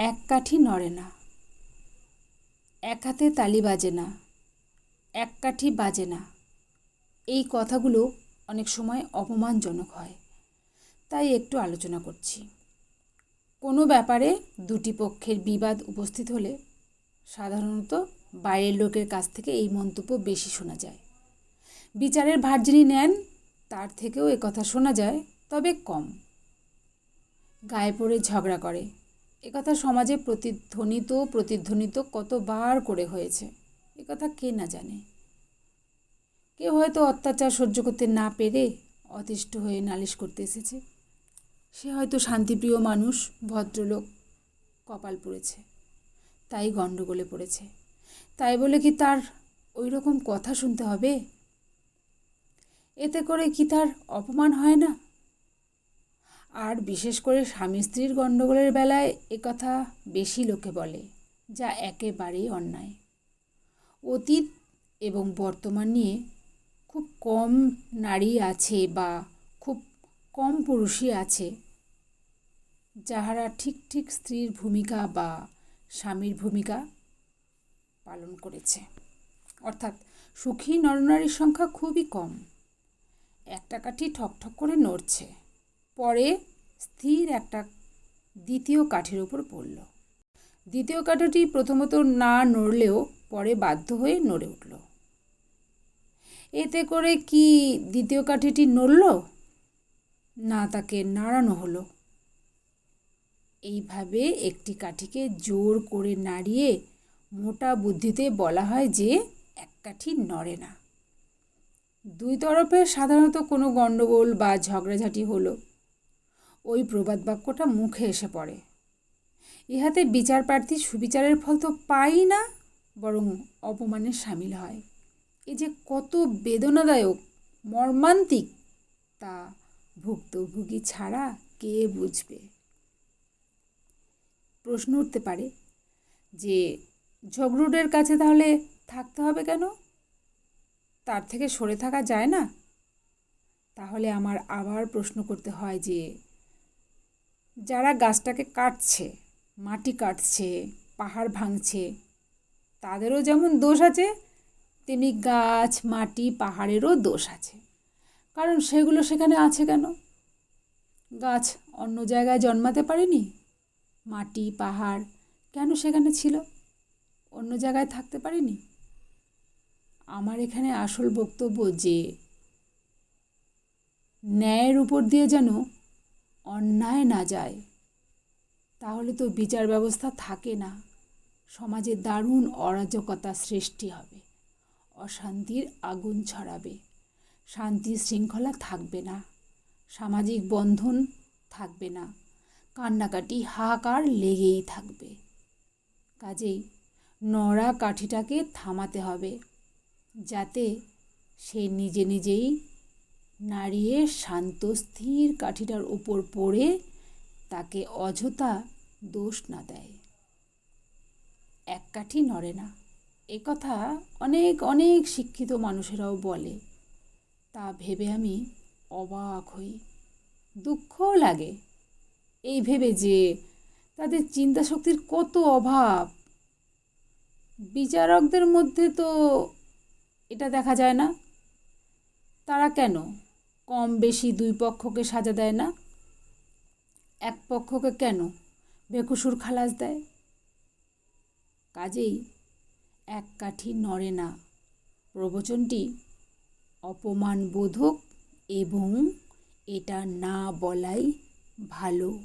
এক কাঠি নড়ে না। এক হাতে তালি বাজে না। এক কাঠি বাজে না। এই কথাগুলো অনেক সময় অপমানজনক হয়। তাই একটু আলোচনা করছি। কোনো ব্যাপারে দুটি পক্ষের বিবাদ উপস্থিত হলে সাধারণত বাইরের লোকের কাছ থেকে এই মন্তব্য বেশি শোনা যায়। বিচারের ভার যিনি নেন, তার থেকেও কথা শোনা যায়, তবে কম। গায়ে পড়ে ঝগড়া করে। একথা সমাজে প্রতিধ্বনিত প্রতিধ্বনিত কতবার করে হয়েছে একথা কে না জানে। কেউ হয়তো অত্যাচার সহ্য করতে না পেরে অতিষ্ঠ হয়ে নালিশ করতে এসেছে। সে হয়তো শান্তিপ্রিয় মানুষ, ভদ্রলোক কপাল পড়েছে, তাই গণ্ডগোলে পড়েছে। তাই বলে কি তার ওই রকম কথা শুনতে হবে? এতে করে কি তার অপমান হয় না? আর বিশেষ করে স্বামী স্ত্রীর গণ্ডগোলের বেলায় কথা বেশি লোকে বলে, যা একেবারেই অন্যায়। অতীত এবং বর্তমান নিয়ে খুব কম নারী আছে বা খুব কম পুরুষই আছে, যাহারা ঠিক ঠিক স্ত্রীর ভূমিকা বা স্বামীর ভূমিকা পালন করেছে। অর্থাৎ সুখী নরনারীর সংখ্যা খুবই কম। একটা কাঠি ঠকঠক করে নড়ছে। পরে স্থির একটা দ্বিতীয় কাঠির ওপর পড়ল। দ্বিতীয় কাঠিটি প্রথমত না নড়লেও পরে বাধ্য হয়ে নড়ে উঠল। এতে করে কি দ্বিতীয় কাঠিটি নড়ল? না, তাকে নাড়ানো হলো। এইভাবে একটি কাঠিকে জোর করে নাড়িয়ে মোটা বুদ্ধিতে বলা হয় যে এক কাঠি নড়ে না। দুই তরফে সাধারণত কোনো গণ্ডগোল বা ঝগড়াঝাটি হলো। ওই প্রবাদ বাক্যটা মুখে এসে পড়ে। ইহাতে বিচার প্রার্থী সুবিচারের ফল তো পাই না, বরং অপমানের সামিল হয়। এ যে কত বেদনাদায়ক, মর্মান্তিক, তা ভুক্তভোগী ছাড়া কে বুঝবে? প্রশ্ন উঠতে পারে, যে ঝগড়ুটের কাছে তাহলে থাকতে হবে কেন? তার থেকে সরে থাকা যায় না? তাহলে আমার আবার প্রশ্ন করতে হয় যে যারা গাছটাকে কাটছে, মাটি কাটছে, পাহাড় ভাঙছে, তাদেরও যেমন দোষ আছে, তেমনি গাছ, মাটি, পাহাড়েরও দোষ আছে। কারণ সেগুলো সেখানে আছে কেন? গাছ অন্য জায়গায় জন্মাতে পারেনি? মাটি, পাহাড় কেন সেখানে ছিল? অন্য জায়গায় থাকতে পারেনি? আমার এখানে আসল বক্তব্য যে, ন্যায়ের উপর দিয়ে যেন অন্যায় না যায়, তাহলে তো বিচার ব্যবস্থা থাকে না। সমাজে দারুণ অরাজকতা সৃষ্টি হবে, অশান্তির আগুন ছড়াবে, শান্তি শৃঙ্খলা থাকবে না, সামাজিক বন্ধন থাকবে না, কান্নাকাটি হাহাকার লেগেই থাকবে। কাজেই নড়া কাঠিটাকে থামাতে হবে, যাতে সে নিজে নিজেই নাড়িয়ে শান্ত স্থির কাঠিটার উপর পড়ে তাকে অযথা দোষ না দেয়। এক কাঠি নড়ে না। এ কথা অনেক অনেক শিক্ষিত মানুষেরাও বলে। তা ভেবে আমি অবাক হই। দুঃখও লাগে এই ভেবে যে তাদের চিন্তা শক্তির কত অভাব। বিচারকদের মধ্যে তো এটা দেখা যায় না। তারা কেন? কম বেশি দুই পক্ষকে সাজা দেয় না? এক পক্ষকে কেন? বেকুসুর খালাস দেয়? কাজেই এক কাঠি নড়ে না। প্রবচনটি অপমানবোধক এবং এটা না বলাই ভালো।